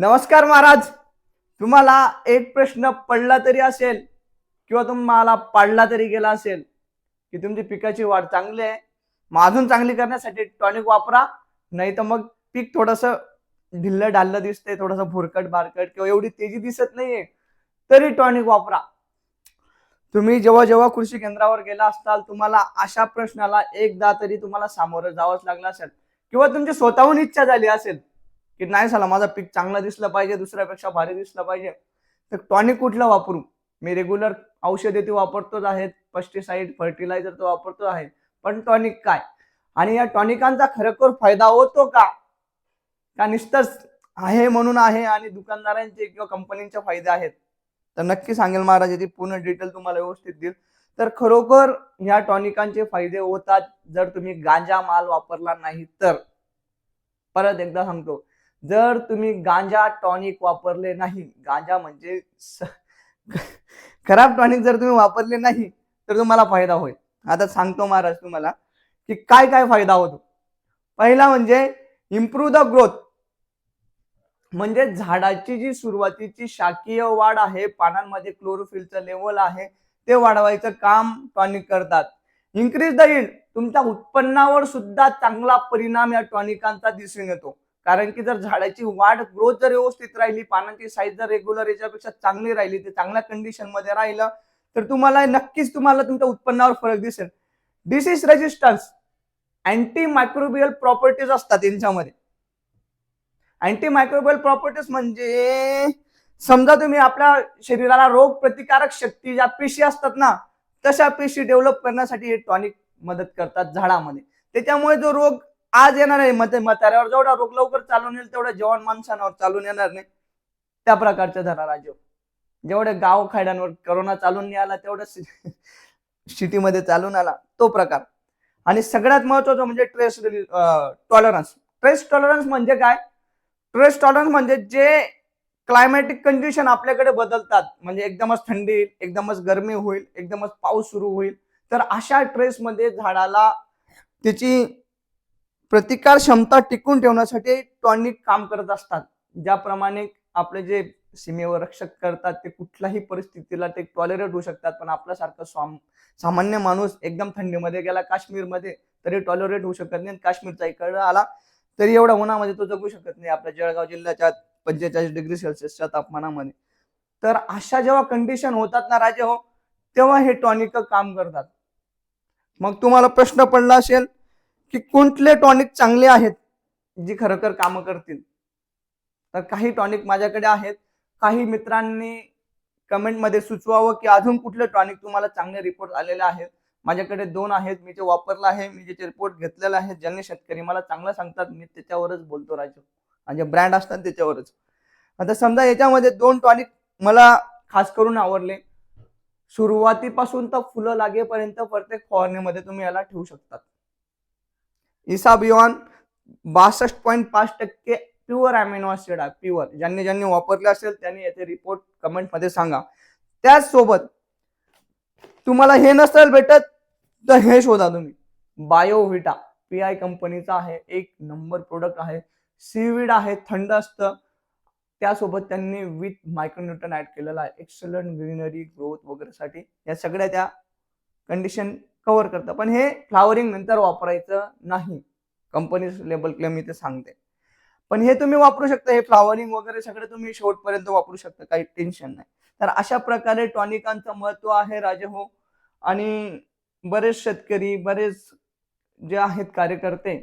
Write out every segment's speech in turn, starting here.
नमस्कार महाराज. तुम्हाला एक प्रश्न पडला तरी असेल किंवा तुम्हाला पाडला तरी गेला असेल की तुमची पिकाची वाढ चांगली आहे. मग अजून चांगली करण्यासाठी टॉनिक वापरा. नाही तर मग पीक थोडस ढिल्लं ढाल्लं दिसतंय थोडस भुरकट बारकट किंवा एवढी तेजी दिसत नाहीये. तरी टॉनिक वापरा. तुम्ही जेव्हा जेव्हा कृषी केंद्रावर गेला असताल तुम्हाला अशा प्रश्नाला एकदा तरी तुम्हाला सामोरं जावंच लागलं असेल किंवा तुमची स्वतःहून इच्छा झाली असेल की नाही झाला माझा पीक चांगला दिसला पाहिजे दुसऱ्यापेक्षा भारी दिसलं पाहिजे. तर टॉनिक कुठलं वापरू? मी रेग्युलर औषधे ते वापरतोच आहेत पेस्टिसाइड फर्टिलायझर तो वापरतो आहे. पण टॉनिक काय? आणि या टॉनिकांचा खरोखर फायदा होतो का? का नुसतंच आहे म्हणून आहे आणि दुकानदारांचे किंवा कंपनीचे फायदे आहेत? तर नक्की सांगेल महाराज याची पूर्ण डिटेल तुम्हाला व्यवस्थित देईल. तर खरोखर ह्या टॉनिकांचे फायदे होतात जर तुम्ही गांजा माल वापरला नाही तर. परत एकदा सांगतो. जर तुम्ही गांजा टॉनिक वापरले नाही गांजा म्हणजे खराब टॉनिक जर तुम्ही वापरले नाही तर तुम्हाला फायदा होईल. आता सांगतो महाराज तुम्हाला की काय काय फायदा होतो. पहिला म्हणजे इम्प्रूव्ह द ग्रोथ म्हणजे झाडाची जी सुरुवातीची शाकीय वाढ आहे पानांमध्ये क्लोरोफिलचं लेवल आहे ते वाढवायचं काम टॉनिक करतात. इन्क्रीज द इल्ड तुमच्या उत्पन्नावर सुद्धा चांगला परिणाम या टॉनिकांचा दिसून येतो. कारण की जर झाडाची वाढ ग्रोथ जर व्यवस्थित राहिली पानांची साईज जर रेग्युलर याच्यापेक्षा चांगली राहिली ते चांगल्या कंडिशनमध्ये राहिलं तर तुम्हाला नक्कीच तुम्हाला तुमच्या उत्पन्नावर फरक दिसेल. Disease resistance anti microbial properties असतात यांच्यामध्ये. अँटी मायक्रोबियल प्रॉपर्टीज म्हणजे समजा तुम्ही आपल्या शरीराला रोग प्रतिकारक शक्ती ज्या पेशी असतात ना तशा पेशी डेव्हलप करण्यासाठी हे टॉनिक मदत करतात झाडामध्ये. त्याच्यामुळे जो रोग आज येणार आहे. मत म्हाताऱ्यावर जेवढा रोग लवकर चालून येईल तेवढ्या जवान माणसांवर चालून येणार नाही. त्या प्रकारचा झाला राजीव. जेवढे गाव खेड्यांवर करोना चालून नाही आला तेवढं सिटीमध्ये चालून आला तो प्रकार. आणि सगळ्यात महत्वाचं म्हणजे ट्रेस टॉलरन्स ट्रेस टॉलरन्स म्हणजे काय? ट्रेस टॉलरन्स म्हणजे जे क्लायमॅटिक कंडिशन आपल्याकडे बदलतात. म्हणजे एकदमच थंडी येईल एकदमच गरमी होईल एकदमच पाऊस सुरू होईल. तर अशा ट्रेसमध्ये झाडाला त्याची प्रतिकार क्षमता टिकून ठेवण्यासाठी टॉनिक काम करत असतात. ज्याप्रमाणे आपले जे सीमेवर रक्षक करतात ते कुठल्याही परिस्थितीला ते टॉलरेट होऊ शकतात पण आपल्यासारखं स्वाम सामान्य माणूस एकदम थंडीमध्ये गेला काश्मीरमध्ये तरी टॉलरेट होऊ शकत नाही काश्मीरचा इकडं आला तरी एवढा उन्हामध्ये तो जगू शकत नाही. आपल्या जळगाव जिल्ह्याच्या पंचेचाळीस डिग्री सेल्सिअसच्या तापमानामध्ये. तर अशा जेव्हा कंडिशन होतात ना राजे हो तेव्हा हे टॉनिक काम करतात. मग तुम्हाला प्रश्न पडला असेल की कोणते टॉनिक चांगले आहेत जी खरोखर कामं करतील? तर काही टॉनिक माझ्याकडे आहेत. काही मित्रांनी कमेंटमध्ये सुचवावं की अजून कुठले टॉनिक तुम्हाला चांगले रिपोर्ट आलेले आहेत. माझ्याकडे दोन आहेत मी जे वापरला आहे मी ज्याचे रिपोर्ट घेतलेले आहेत ज्यांनी शेतकरी मला चांगलं सांगतात मी त्याच्यावरच बोलतो राजू. आणि जे ब्रँड असतात त्याच्यावरच. आता समजा याच्यामध्ये दोन टॉनिक मला खास करून आवडले. सुरुवातीपासून तर फुलं लागेपर्यंत प्रत्येक फवारणीमध्ये तुम्ही याला ठेवू शकतात. इसाबियॉन बासष्ट पॉईंट पाच टक्के प्युअर अॅमिनो ऍसिड आहे प्युअर ज्यांनी ज्यांनी वापरले असेल त्यांनी याचे रिपोर्ट कमेंटमध्ये सांगा. त्याचसोबत तुम्हाला हे नसेल भेटत तर हे शोधा तुम्ही. बायोव्हिटा पी आय कंपनीचा आहे एक नंबर प्रोडक्ट आहे. सीविड आहे थंड असतं. त्यासोबत त्यांनी विथ मायक्रोन्यूटन ऍड केलेला आहे. एक्सलंट ग्रीनरी ग्रोथ वगैरे साठी या सगळ्या त्या कंडिशन कव्हर करतं. पण हे फ्लावरिंग नंतर वापरायचं नाही. कंपनी लेबल क्लेम इथे सांगते. पण हे तुम्ही वापरू शकता. हे फ्लावरिंग वगैरे सगळं तुम्ही शेवटपर्यंत वापरू शकता. काही टेन्शन नाही. तर अशा प्रकारे टॉनिकांचं महत्त्व आहे राजे हो. आणि बरेच शेतकरी बरेच जे आहेत कार्यकर्ते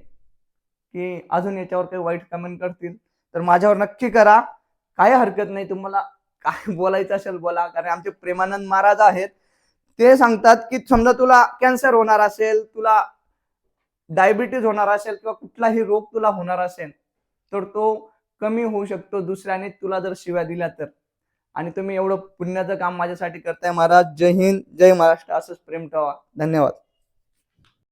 की अजून याच्यावर काही वाईट कमेंट करतील तर माझ्यावर नक्की करा. काही हरकत नाही. तुम्हाला काय बोलायचं असेल बोला. कारण आमचे प्रेमानंद महाराज आहेत. ते सांगतात की समजा तुला कॅन्सर होणार असेल तुला डायबिटीज होणार असेल किंवा कुठलाही रोग तुला होणार असेल तर तो कमी होऊ शकतो दुसऱ्याने तुला जर शिव्या दिल्या तर. आणि तुम्ही एवढं पुण्याचं काम माझ्यासाठी करताय महाराज. जय हिंद जय महाराष्ट्र. असंच प्रेम ठेवा. धन्यवाद.